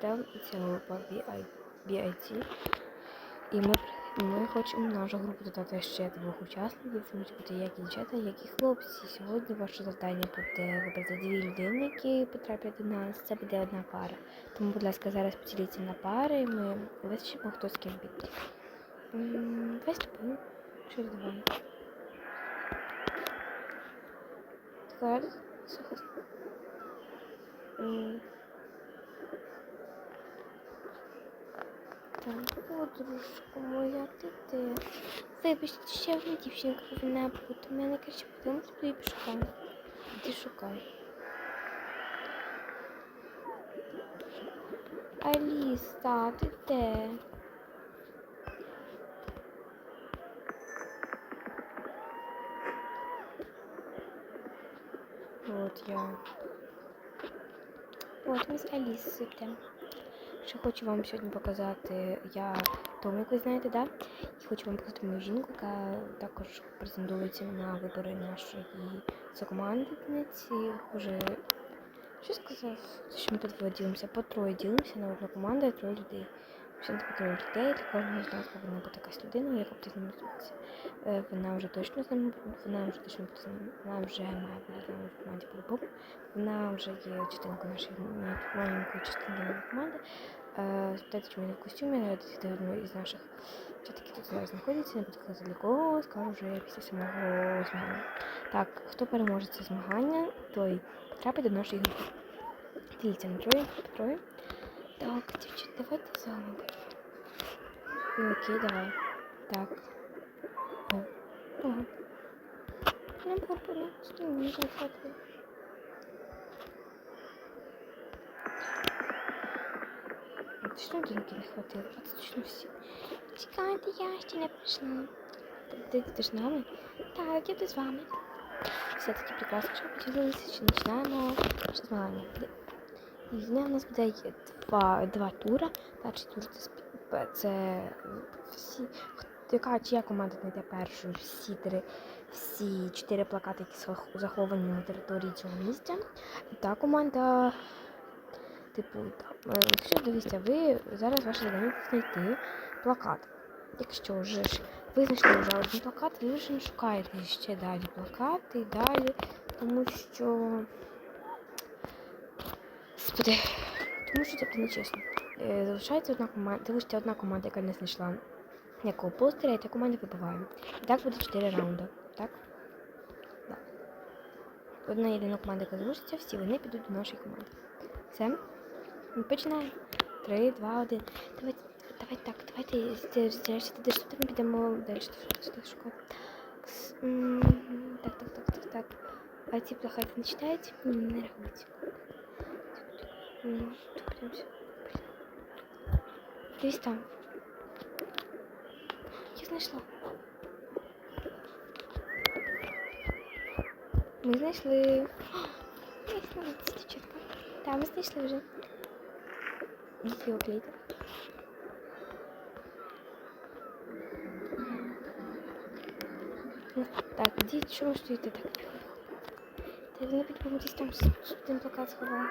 Дел і цього по BIT. І ми, ми хочемо в нашу групу додати ще двох учасників. Це можуть бути як дівчата, як і хлопці. Сьогодні ваше завдання буде вибрати дві людини, які потраплять до нас. Це буде одна пара. Тому, будь ласка, зараз поділіться на пари. Ми визначимо, хто з ким піде. М, Давай з давай? Зараз. Подружка моя, ти де? Вибачте, ще одна дівчинка повинна бути. У мене краще подивимось, тобі пошукаю. Іди шукай. Аліса, ти де? От я. От ми з Алісою йдемо. Ще хочу вам сьогодні показати, я Тому, як ви знаєте, да? І хочу вам показати мою жінку, яка також претендується на вибори нашої сокомандниці. Уже що сказав? Що ми тут ділимося? По троє ділимося на одну команду троє людей. Всім по троє людей, для кожного з нас повинна бути якась людина, яка буде з ними зустрітися. Е, Вона вже точно з нами, вона вже точно буде з нами, вона вже має бути команді по-любому. Вона вже є частинкою нашої маленької частинки нашої команди. Е, Спитайте, чому не в костюмі, навіть одну із наших дівчат, тут зараз знаходяться, не буду казати для кого, скажу вже після самого змагання. Так, хто переможе це змагання, той потрапить до нашої групи. Дивіться, на троє, по троє. Так, дівчат, давайте з вами. Ну, окей, давай. Так. О. Ого. Набор понятно, не хватить. Точно деньги не хватило? А точно всі. Чекайте, я ще не прийшла. Ти, ти, з нами? Так, я тут з вами. Все таки прекрасно, що поділилися, що починаємо наше змагання. І в у нас буде два, два тура. Перший тур це, це всі, яка чия команда знайде першу всі три, всі чотири плакати, які заховані на території цього місця. І та команда Типу, там, е, якщо дивіться, ви зараз ваше завдання знайти плакат. Якщо вже ж ви знайшли вже один плакат, ви вже не шукаєте ще далі плакати і далі, тому що. Господи, тому що це нечесно. Е, Залишається одна команда, залишиться одна команда, яка не знайшла ніякого постера, і та команда вибиває. І так буде 4 раунди. Так? Да. Одна єдина команда, яка залишиться, всі вони підуть до нашої команди. Все. Ми починаємо. Три, два, один. Давай, давай так, давайте здаєшся, ти що ми підемо далі шукати. Так, так, так, так, так. А ці плохаті не читають? Не рахують. Ну, тут подивимося. Дивись там. Я знайшла. Ми знайшли. О, Як молодці, дівчатка. Так, ми знайшли вже. Їх його клейте. Ну, Так, ідіть, що ви стоїте так? Та вони підпомогти десь там с- с- один плакат сховав.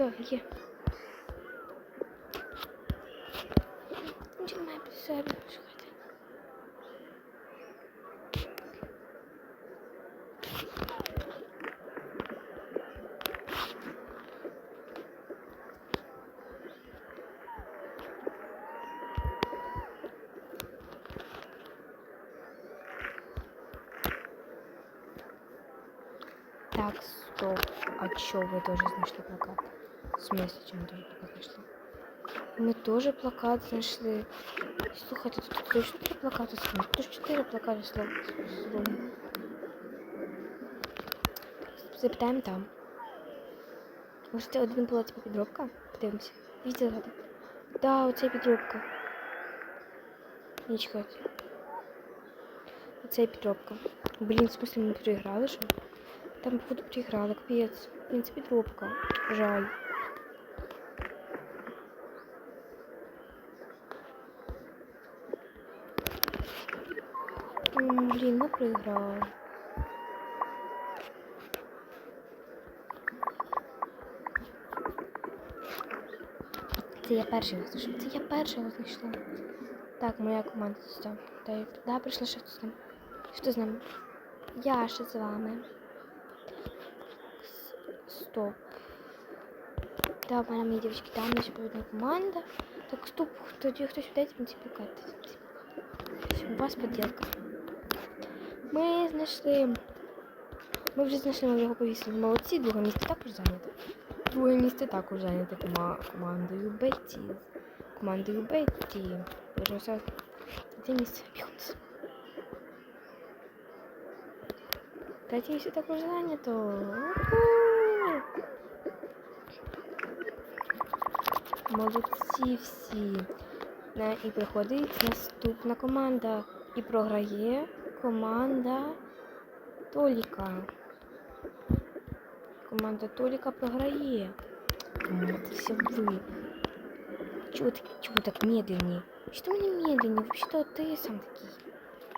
так, є. Нічого немає при собі, шукайте. Так, стоп. А чё, вы тоже знайшли плакат? Смысле, чому тоже плакат знайшли? Ми теж плакат знайшли. Слухайте, тут точно три плакати слом. Тут плакати слом. слом. Запитаємо там. Може це один була типу підробка? Подивимося. Візьте згадати. Да, оце підробка. Не чекайте. Оце підробка. Блін, в смысле ми проіграли, що? Там походу проіграли, капець. Блін, це підробка. Жаль. Блін, ми проіграли. Це я перший його. Це я перший його знайшла. Так, моя команда тут. Та да, прийшла ще хтось там. Що з нами? Я ще з вами. Стоп. Да, в мене мої дівчатки, там наша повідна команда. Так, стоп, тоді хтось дайте мені ці плакати. У вас поділка. Ми знайшли. Ми вже знайшли, ми його повісили. Молодці, друге місце також зайняте. Друге місце також зайняте кома- командою Бетті. Командою Бетті. Вернуся. Це місце бігунці. Третє місце також зайнято. Молодці всі. І приходить наступна команда. І програє команда Толіка. Команда Толіка програє. О, це все ви. Чего ты, чего так медленнее? Что мне медленнее? Вообще-то ты сам такий.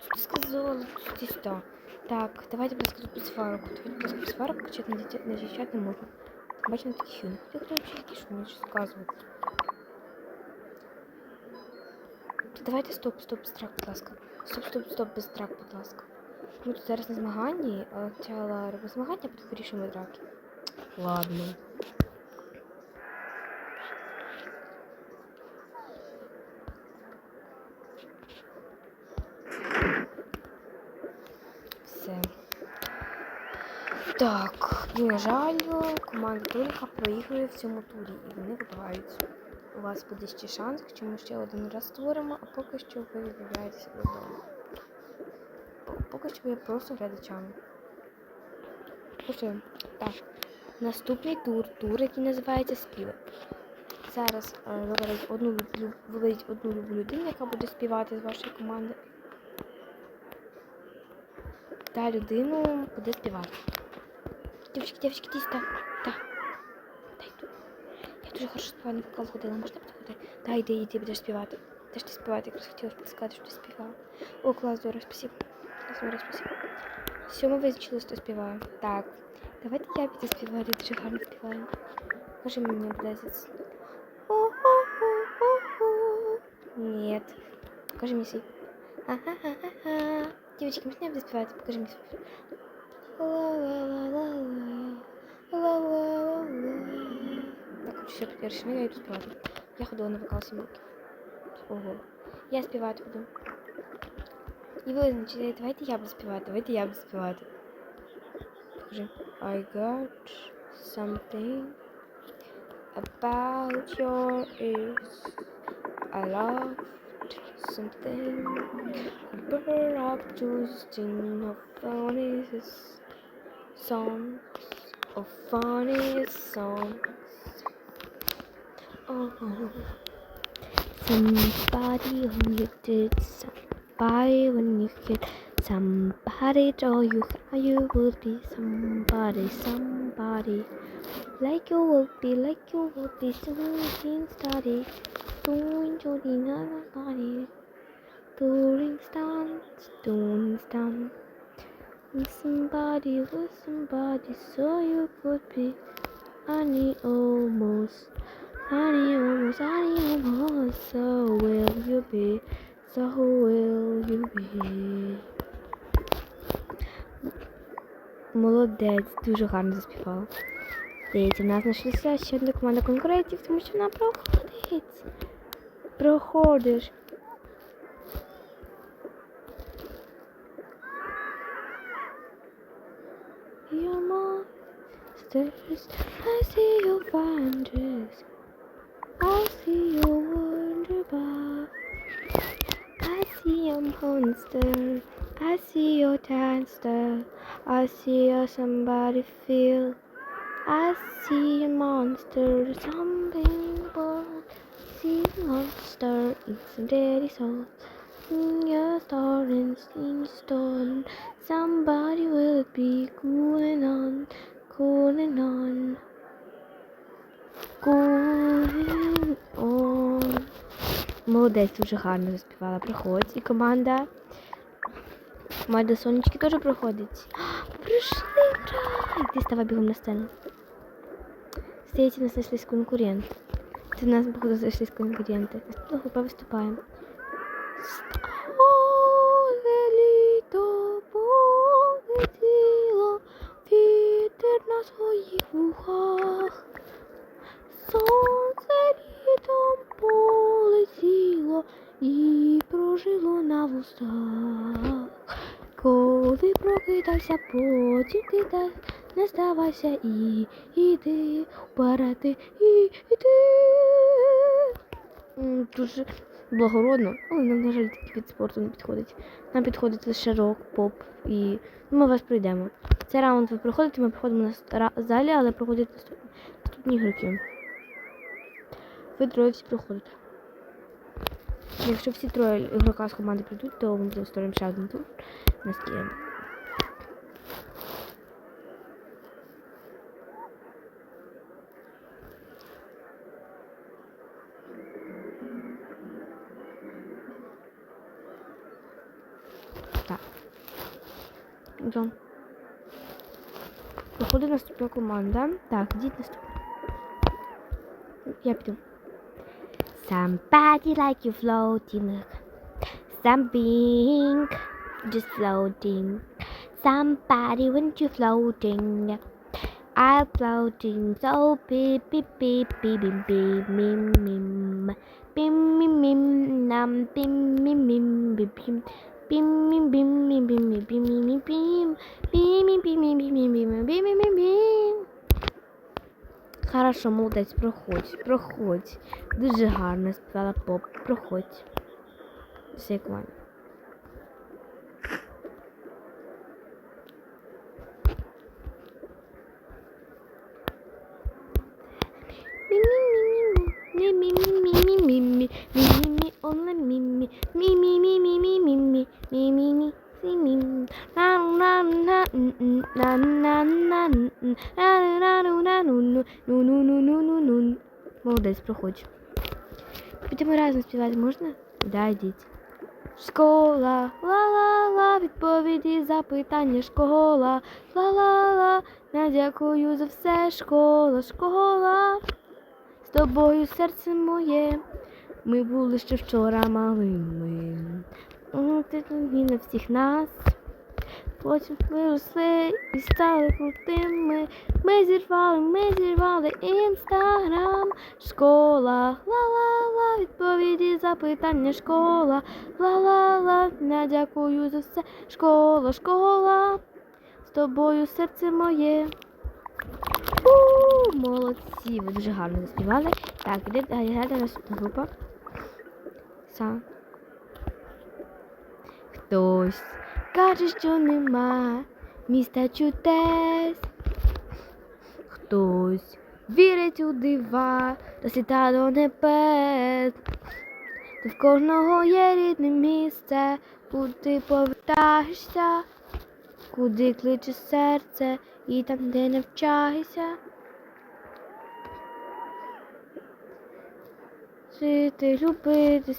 Что ты сказал? Что ты что? Так, давайте просто тут без сварок. Давайте просто без сварок кричать на дитя, на дівчат не можна. Бачимо таких юних. Ти хто взагалі такий, що Давайте стоп, стоп, без драк, будь ласка. Стоп, стоп, стоп, без драк, будь ласка. Ми тут зараз на змаганні, а хотіла робити змагання, а потім вирішимо драки. Ладно. Все. Так, і на жаль, команда Толіка проігрує в цьому турі, і вони вибиваються. У вас буде ще шанс, якщо ми ще один раз створимо, а поки що ви відправляєтеся додому. Поки що ви просто глядачами. Пошли. Так. Наступний тур, тур, який називається співи. Зараз е, виберіть одну, виберіть одну людину, яка буде співати з вашої команди. Та людину буде співати. Дівчатки, дівчатки, дійсно, так, дуже хорошо співаю, на вокал ходила, можна підходити? Та йди, йди, будеш співати. Ти ж ти співати, якраз хотіла сказати, що ти співала. О, клас, здорово, спасибо. Клас, здорово, спасибо. Все, ми визначили, хто співає. Так, давайте я піду співати, я дуже гарно співаю. Покажи мені образець. Нет. Покажи мне свой. Ага-ха-ха-ха. Девочки, можно я буду спевать? Покажи мне свой. Ла-ла-ла-ла-ла. Ла-ла-ла-ла. Так, короче, все, я решила, я иду спевать. Я ходила на вокал 7 років. Ого. Я співати буду. І ви, значить, давайте я буду співати, давайте я буду співати. Покажи. I got something about your ears. I loved something. Burr up to sing of funniest songs, of funniest songs. Oh, somebody when you did somebody when you kid somebody told you you would be somebody, somebody. Like you would be, like you would be something study. Doing doing everybody. Doing stunts, doing stunts. With somebody, with somebody, so you could be honey almost. Honey almost, honey almost. So will you be, so will you be. Молодець, дуже гарно заспівала. Дивіться, в нас знайшлася ще одна команда конкурентів, тому що вона проходить. Проходиш. Your monsters, your dancer. I see a somebody feel. I see a monster, something bold. See a monster, it's a daddy soul. In your star and in stone. Somebody will be going on, going on. Going on. Молодець, дуже гарно заспівала. Приходь. І команда Майда сонечки теж проходить. Прийшли чай! Ти ставай бігом на сцену. Стається, нас знайшлись конкурент. Це нас, походу, знайшлись конкуренти. Ну, група виступаємо. Прокидався, потім ти так не здавайся і іди вперед і іди. Дуже благородно, але нам, на жаль, такий від спорту не підходить. Нам підходить лише рок, поп і ми вас пройдемо. Цей раунд ви проходите, ми проходимо на залі, але проходять наступ- наступні ігроки. Ви троє всі проходите. Якщо всі троє ігрока з команди прийдуть, то ми ще один тур. У нас Йдем. Проходить наступна команда. Так, йдіть наступна. Я піду. Somebody like you floating. Something just floating. Somebody when you floating. I'm floating so beep beep beep beep beep beep mim mim bim mim mim nam bim mim mim bim bim Хорошо, молодець, проходь, проходь. Дуже гарно співала поп, проходь. Все як Ваня. Молодець, проходь. Підемо разом співати можна? Да, йдіть. Школа, ла-ла-ла, відповіді, запитання, школа, ла-ла-ла, не дякую за все, школа, школа. З тобою серце моє, ми були ще вчора малими. Ти на всіх нас. Потім виросли і стали крутими. Ми зірвали, ми зірвали інстаграм. Школа, ла-ла-ла, відповіді, запитання, школа, ла-ла-ла, не дякую за все. Школа, школа, з тобою серце моє. У, молодці, ви дуже гарно заспівали. Так, іде наступна група. Са. Хтось каже, що нема міста чудес. Хтось вірить у дива та світа до небес. Та в кожного є рідне місце, куди повертаєшся, куди кличе серце і там, де навчаєшся. Жити, любити,